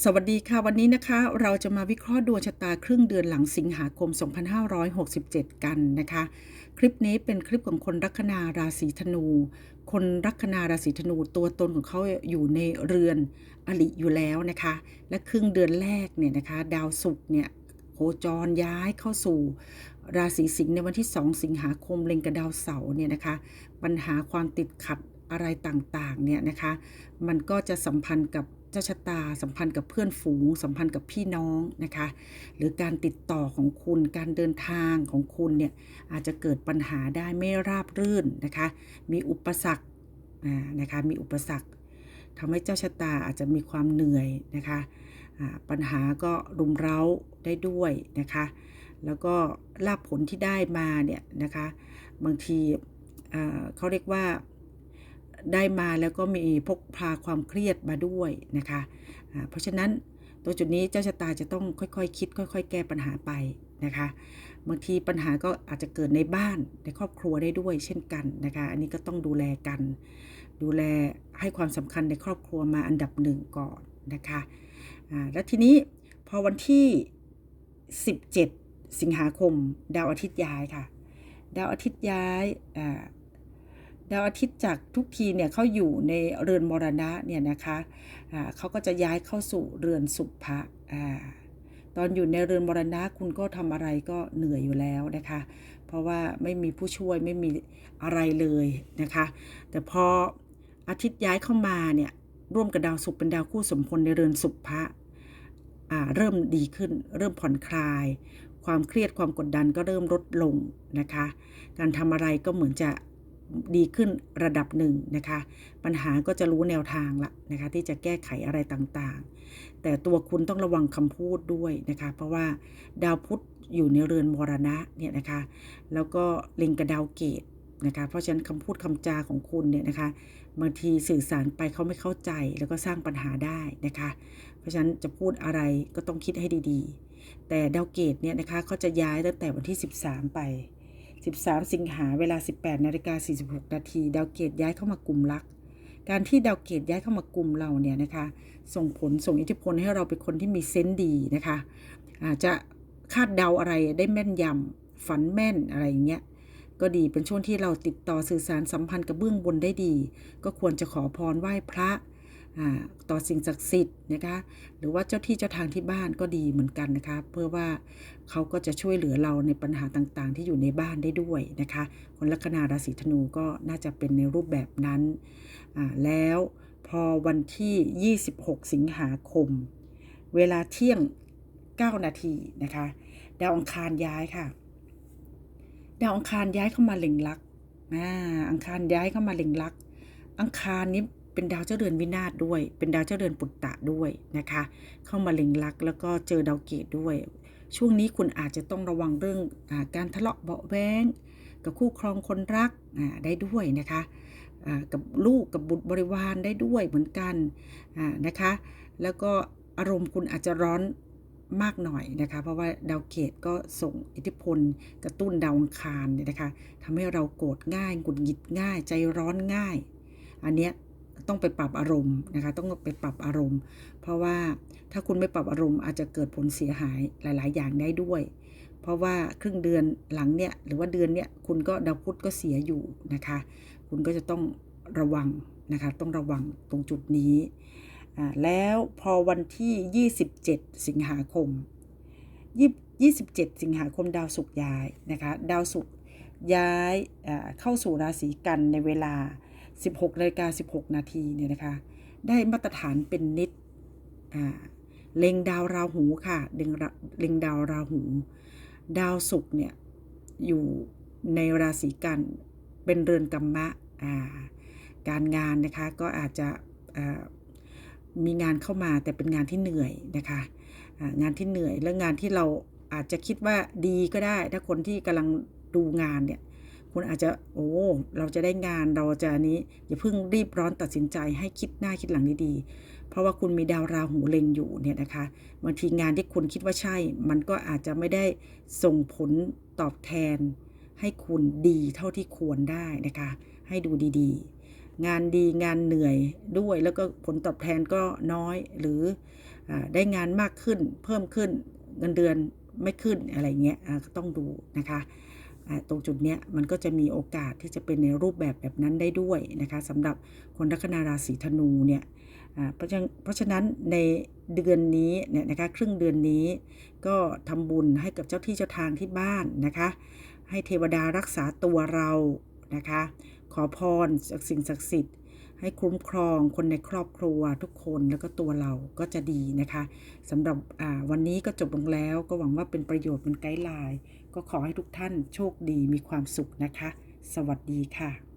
สวัสดีค่ะ วันนี้นะคะเราจะมาวิเคราะห์ดวงชะตาครึ่งเดือนหลังสิงหาคม 2567 กันนะคะ คลิปนี้เป็นคลิปของคนลัคนาราศีธนู คนลัคนาราศีธนูตัวตนของเขาอยู่ในเรือนอลิอยู่แล้วนะคะ และครึ่งเดือนแรกเนี่ยนะคะ ดาวศุกร์เนี่ยโคจรย้ายเข้าสู่ ราศีสิงห์ในวันที่ 2 สิงหาคมเล็งกับดาวเสาร์เนี่ยนะคะ ปัญหาความติดขัดอะไรต่างๆเนี่ยนะคะ มันก็จะสัมพันธ์กับ เจ้าชะตาสัมพันธ์กับเพื่อนฝูง สัมพันธ์กับพี่น้องนะคะ หรือการติดต่อของคุณ การเดินทางของคุณเนี่ยอาจจะเกิดปัญหาได้ไม่ราบรื่นนะคะ มีอุปสรรคอ่านะคะ มีอุปสรรคทำให้เจ้าชะตาอาจจะมีความเหนื่อยนะคะปัญหาก็รุมเร้าได้ด้วยนะคะ แล้วก็ลาภผลที่ได้มาเนี่ยนะคะ บางทีอ่าเขาเรียกว่า ได้มาแล้วก็มีพกพาความเครียดมาด้วยนะคะอ่าเพราะฉะนั้นตัวจุดนี้เจ้าชะตาจะต้องค่อยๆคคิด ค่อย ๆ แก้ปัญหาไปนะคะบางทีปัญหาก็อาจจะเกิดในบ้านในครอบครัวได้ด้วยเช่นกันนะคะอันนี้ก็ต้องดูแลกัน ดูแลให้ความสำคัญในครอบครัวมาอันดับหนึ่งก่อนนะคะอ่าแล้วทีนี้พอวันที่ 17 สิงหาคม ดาวอาทิตย์ย้ายค่ะ ดาวอาทิตย์ย้ายอ่า ดาวอาทิตย์จากทุกทีเนี่ยเขาอยู่ในเรือนมรณะเนี่ยนะคะอ่าเขาก็จะย้ายเข้าสู่เรือนสุภะอ่าตอนอยู่ในเรือนมรณะคุณก็ทำอะไรก็เหนื่อยอยู่แล้วนะคะ เพราะว่าไม่มีผู้ช่วยไม่มีอะไรเลยนะคะ แต่พออาทิตย์ย้ายเข้ามาเนี่ยร่วมกับดาวศุกร์เป็นดาวคู่สมพลในเรือนสุภะอ่าเริ่มดีขึ้น เริ่มผ่อนคลาย ความเครียดความกดดันก็เริ่มลดลงนะคะ การทำอะไรก็เหมือนจะ ดีขึ้นระดับหนึ่งนะคะ ปัญหาก็จะรู้แนวทางละนะคะ ที่จะแก้ไขอะไรต่างๆ แต่ตัวคุณต้องระวังคำพูดด้วยนะคะ เพราะว่าดาวพุธอยู่ในเรือนมรณะเนี่ยนะคะ แล้วก็เล็งกับดาวเกตนะคะ เพราะฉะนั้นคำพูดคำจาของคุณเนี่ยนะคะบางทีสื่อสารไปเขาไม่เข้าใจแล้วก็สร้างปัญหาได้นะคะ เพราะฉะนั้นจะพูดอะไรก็ต้องคิดให้ดีๆ แต่ดาวเกตเนี่ยนะคะเขาจะย้ายตั้งแต่วันที่ 13 ไป 13 สิงหาเวลา 18นาฬิกา46 นาทีดาวเกตย้ายเข้ามากลุ่มรัก การที่ดาวเกตย้ายเข้ามากลุ่มเราเนี่ยนะคะ ส่งผลส่งอิทธิพลให้เราเป็นคนที่มีเซนส์ดีนะคะอาจจะคาดเดาอะไรได้แม่นยำฝันแม่นอะไรอย่างเงี้ยก็ดีเป็นช่วงที่เราติดต่อสื่อสารสัมพันธ์กับเบื้องบนได้ดี ก็ควรจะขอพรไหว้พระ ต่อสิ่งศักดิ์สิทธิ์นะคะหรือว่าเจ้าที่เจ้าทางที่บ้านก็ดีเหมือนกันนะคะเพื่อว่าเขาก็จะช่วยเหลือเราในปัญหาต่างๆ ที่อยู่ในบ้านได้ด้วยนะคะคนลัคนาราศีธนูก็น่าจะเป็นในรูปแบบนั้นอ่าแล้วพอวันที่ 26 สิงหาคม เวลาเที่ยง 9 นาทีนะคะดาวอังคารย้ายค่ะดาวอังคารย้ายเข้ามาเล็งลักอ่าอังคารย้ายเข้ามาเล็งลัก อังคารนี้ เป็นดาวเจ้าเดือนวินาศด้วย เป็นดาวเจ้าเดือนปุตตะด้วยนะคะ เข้ามาเล็งลักแล้วก็เจอดาวเกตด้วย ช่วงนี้คุณอาจจะต้องระวังเรื่องอการทะเลาะเบาะแว้งกับคู่ครองคนรักได้ด้วยนะคะกับลูกกับบุตรบริวารได้ด้วยเหมือนกันนะคะ แล้วก็อารมณ์คุณอาจจะร้อนมากหน่อยนะคะ เพราะว่าดาวเกตก็ส่งอิทธิพลกระตุ้นดาวอังคารเนี่ยนะคะทำให้เราโกรธง่ายหงุดหงิดง่ายใจร้อนง่าย อันเนี้ย ต้องไปปรับอารมณ์นะคะ ต้องไปปรับอารมณ์ เพราะว่าถ้าคุณไม่ปรับอารมณ์อาจจะเกิดผลเสียหายหลาย ๆ อย่างได้ด้วย เพราะว่าครึ่งเดือนหลังเนี่ยหรือว่าเดือนเนี่ยคุณก็ดาวพุธก็เสียอยู่นะคะ คุณก็จะต้องระวังนะคะ ต้องระวังตรงจุดนี้อ่าแล้วพอวันที่ 27 สิงหาคม 27 สิงหาคมดาวศุกร์ย้ายนะคะ ดาวศุกร์ย้ายเข้าสู่ราศีกันในเวลา 16นาฬิกา16 นาทีเนี่ยนะคะ ได้มาตรฐานเป็นนิดเล็งดาวราหูค่ะเล็งเล็งดาวราหู ดาวศุกร์เนี่ย อยู่ในราศีกันเป็นเรือนกรรมะาการงานนะคะก็อาจจะมีงานเข้ามาแต่เป็นงานที่เหนื่อยนะคะางานที่เหนื่อยและงานที่เราอาจจะคิดว่าดีก็ได้ ถ้าคนที่กำลังดูงานเนี่ย คุณอาจจะโอ้เราจะได้งานเราจะนี้อย่าเพิ่งรีบร้อนตัดสินใจให้คิดหน้าคิดหลังดีๆ เพราะว่าคุณมีดาวราหูเล็งอยู่เนี่ยนะคะบางทีงานที่คุณคิดว่าใช่ มันก็อาจจะไม่ได้ส่งผลตอบแทน ให้คุณดีเท่าที่ควรได้นะคะให้ดูดีๆ งานดีงานเหนื่อยด้วยแล้วก็ผลตอบแทนก็น้อยหรืออได้งานมากขึ้นเพิ่มขึ้นเงินเดือนไม่ขึ้นอะไรเงี้ยต้องดูนะคะ ตรงจุดเนี้ยมันก็จะมีโอกาสที่จะเป็นในรูปแบบแบบนั้นได้ด้วยนะคะสำหรับคนลัคนาราศีธนูเนี่ยเพราะฉะนั้นเพราะฉะนั้นในเดือนนี้เนี่ยนะคะครึ่งเดือนนี้ก็ทำบุญให้กับเจ้าที่เจ้าทางที่บ้านนะคะให้เทวดารักษาตัวเรานะคะขอพรจากสิ่งศักดิ์สิทธิ์ให้คุ้มครองคนในครอบครัวทุกคนแล้วก็ตัวเราก็จะดีนะคะสำหรับวันนี้ก็จบลงแล้วก็หวังว่าเป็นประโยชน์เป็นไกด์ไลน์ ก็ขอให้ทุกท่านโชคดีมีความสุขนะคะ สวัสดีค่ะ